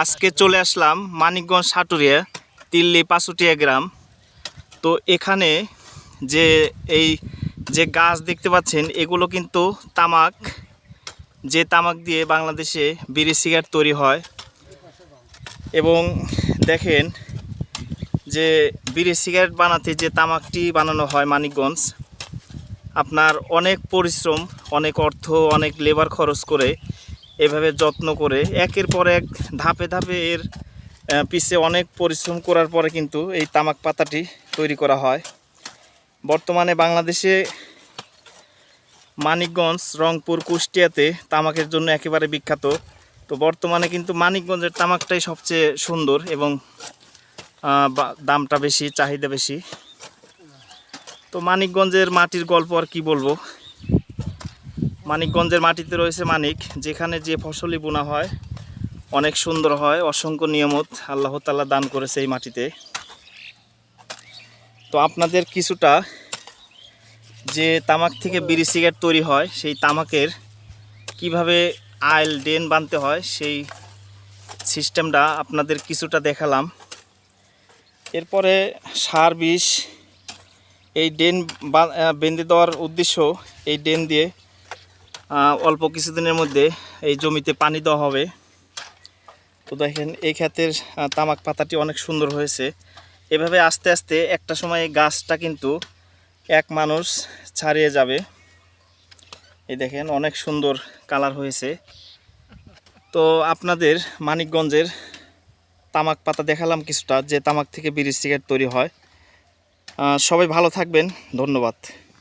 আজকে চলে আসলাম মানিকগঞ্জ সাটুরিয়া, তিল্লি পাঁচুটিয়া গ্রাম। তো এখানে যে এই যে গাছ দেখতে পাচ্ছেন, এগুলো কিন্তু তামাক। যে তামাক দিয়ে বাংলাদেশে বিড়ি সিগারেট তৈরি হয়। এবং দেখেন যে বিড়ি সিগারেট বানাতে যে তামাকটি বানানো হয় মানিকগঞ্জ, আপনার অনেক পরিশ্রম, অনেক অর্থ, অনেক লেবার খরচ করে এভাবে যত্ন করে একের পর এক ধাপে ধাপে এর পিছে অনেক পরিশ্রম করার পরে কিন্তু এই তামাক পাতাটি তৈরি করা হয়। বর্তমানে বাংলাদেশে মানিকগঞ্জ, রংপুর, কুষ্টিয়াতে তামাকের জন্য একেবারে বিখ্যাত। তো বর্তমানে কিন্তু মানিকগঞ্জের তামাকটাই সবচেয়ে সুন্দর এবং দামটা বেশি, চাহিদা বেশি। তো মানিকগঞ্জের মাটির গল্প আর কি বলব? মানিকগঞ্জের মাটিতে রয়েছে মানিক, যেখানে যে ফসলই বোনা হয়, অনেক সুন্দর হয়, অসংখ্য নিয়মত আল্লাহ তাল্লাহ দান করেছে এই মাটিতে। তো আপনাদের কিছুটা যে তামাক থেকে বিড়ি সিগারেট তৈরি হয়, সেই তামাকের কীভাবে আইল ডেন বানতে হয়, সেই সিস্টেমটা আপনাদের কিছুটা দেখালাম। এরপরে সার বিষ, এই ডেন বেঁধে দেওয়ার উদ্দেশ্য এই ডেন দিয়ে অল্প কিছুদিনের মধ্যে এই জমিতে পানি দেওয়া হবে। তো দেখেন, এই ক্ষেতের তামাক পাতাটি অনেক সুন্দর হয়েছে। এভাবে আস্তে আস্তে একটা সময় গাছটা কিন্তু এক মানুষ ছাড়িয়ে যাবে। এই দেখেন, অনেক সুন্দর কালার হয়েছে। তো আপনাদের মানিকগঞ্জের তামাক পাতা দেখালাম কিছুটা, যে তামাক থেকে বিড়ি সিগারেট তৈরি হয়। সবাই ভালো থাকবেন, ধন্যবাদ।